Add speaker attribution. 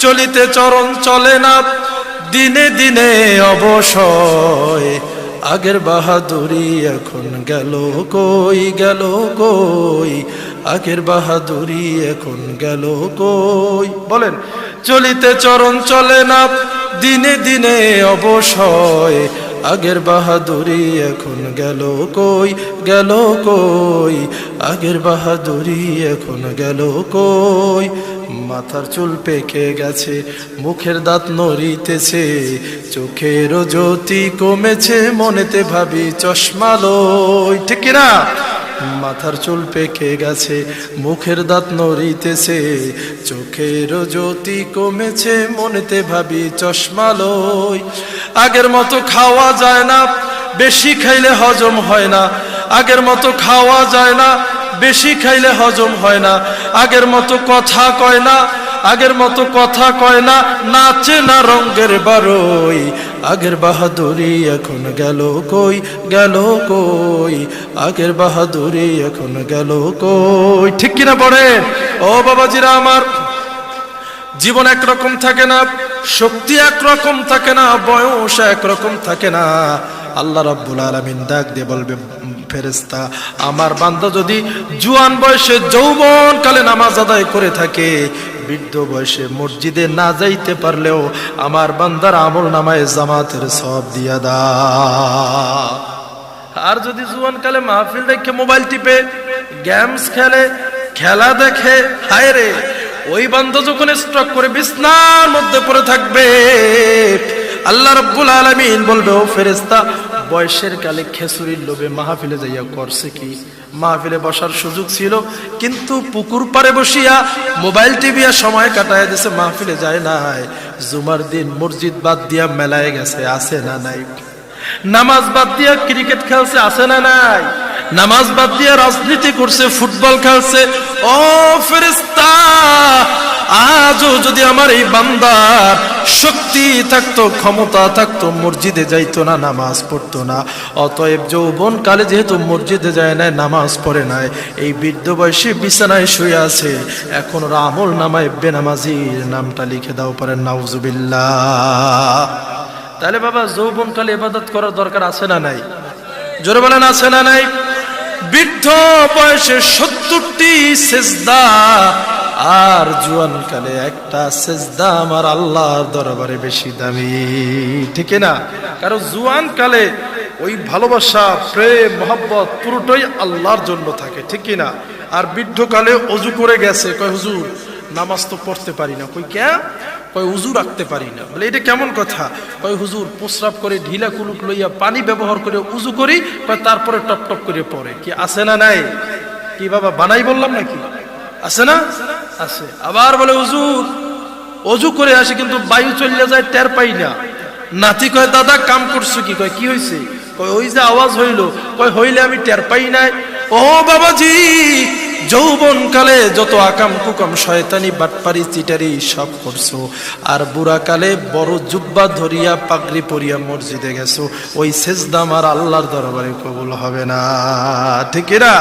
Speaker 1: চলিতে চরণ চলে না। দিনে দিনে অবসয় আগের বাহাদুরি এখন গেল কই গেল কই? আগের বাহাদুরি এখন গেল কই? বলেন, চলিতে চরণ চলে না। দিনে দিনে অবসয় আগের বাহাদুরি এখন গেল কই? গেল কই? আগের বাহাদুরি এখন গেল কই? মাথার চুল পেকে গেছে, মুখের দাঁত নড়িতেছে চোখের জ্যোতি কমেছে, মনেতে ভাবি চশমা লই। ঠিক না মাথার চুল পেকে গেছে, মুখের দাঁত নড়িতেছে, চোখের জ্যোতি কমেছে, মনেতে ভাবি চশমা লই। আগের মতো খাওয়া যায় না, বেশি খাইলে হজম হয় না। আগের মতো খাওয়া যায় না, বেশি খাইলে হজম হয় না। আগের মতো কথা কয় না, আগের মতো কথা কয় না, নাচে না রঙ্গের বারোই। আগের বাহাদুরি এখন গেল কই? গেল কই? আগের বাহাদুরি এখন গেল কই? ঠিক কিনা পড়ে ও বাবাজিরা আমার, জীবন একরকম থাকে না, শক্তি একরকম থাকে না, বয়স একরকম থাকে না। আল্লাহ রাব্বুল আলামিন ডাক দিয়ে বলবে ফেরেস্তা আমার বান্দা যদি জুয়ান বয়সে যৌবন কালে নামাজ আদায় করে থাকে বৃদ্ধ বয়সে মসজিদে না যাইতে পারলেও আমার বান্দার আমল নামায় জামাতের সব দিয়া দা। আর যদি জুয়ান কালে মাহফিল দেখে মোবাইল টিপে, গেমস খেলে, খেলা দেখে, হায় রে, ওই বান্ধব যখন স্ট্রক করে বিছনার মধ্যে পড়ে থাকবে, আল্লাহ রব্বুল আলামিন বলবে, ও ফেরেস্তা বয়সের কালে খেসুরির লোভে মাহফিলে যাইয়া করছে কি? মাহফিলে বসার সুযোগ ছিল। কিন্তু পুকুর পারে বসিয়া মোবাইল টিভিয়া সময় কাটায় দিছে, মাহফিলে যায় নাই। জুমার দিন মসজিদ বাদ দিয়া মেলায় গেছে, আছে না নাই? নামাজ বাদ দিয়া ক্রিকেট খেলছে, আছে না নাই? নামাজ বাদ দিয়ে রাজনীতি করছে, ফুটবল খেলছে। ও ফেরেস্তা আজও যদি আমার এই বান্দার শক্তি থাকতো, ক্ষমতা থাকতো, মসজিদে যাইতো না, নামাজ পড়তো না। অতএব যৌবন কালে যেহেতু মসজিদে যায় না নামাজ পড়ে নাই, এই বৃদ্ধ বয়সে বিছানায় শুয়ে আছে, এখন ওরা আমল নামায় বেনামাজির নামটা লিখে দাও পারেন নাউজুবিল্লাহ। তাহলে বাবা যৌবন কালে ইবাদত করার দরকার আছে না নাই? জোরে বলেন, আছে না নাই? বৃদ্ধ বয়সে সত্তরটি সেজদা, আর জুয়ান কালে একটা সেজদা আমার আল্লাহর দরবারে বেশি দামি, ঠিক না? কারণ জুয়ান কালে ওই ভালোবাসা, প্রেম, মহব্বত পুরোটাই আল্লাহর জন্য থাকে, ঠিক না আর বৃদ্ধ কালে অজু করে গেছে, কয় হুজুর, নামাজ তো পড়তে পারি না, কই কে কয় উজু রাখতে পারি না। বলে, এটা কেমন কথা? কয়, হুজুর, প্রস্রাব করে ঢিলা কুলুক লইয়া পানি ব্যবহার করে উজু করি, কয়, তারপরে টপ টপ করে পড়ে। কি আছে না নাই? কি বাবা বানাই বললাম নাকি? আছে না? আছে। আবার বলে, হুজুর অজু করে আসি কিন্তু বায়ু চলে যায় টের পাই না। নাতি কয়, দাদা, কাম করছ কি? কয়, কি হয়েছে কয়, ওই যে আওয়াজ হইল। কয়, হইলে আমি টের পাই নাই। ও বাবাজি যৌবন কালে যত আকাম কুকাম শয়তানি বাটপারি চিটারি সব করছ। আর বুড়া কালে বড় জুব্বা ধরিয়া পাগড়ি পরিয়া মসজিদে গেছো। ওই সেজদা আর আল্লাহর দরবারে কবুল হবে না। ঠিক না?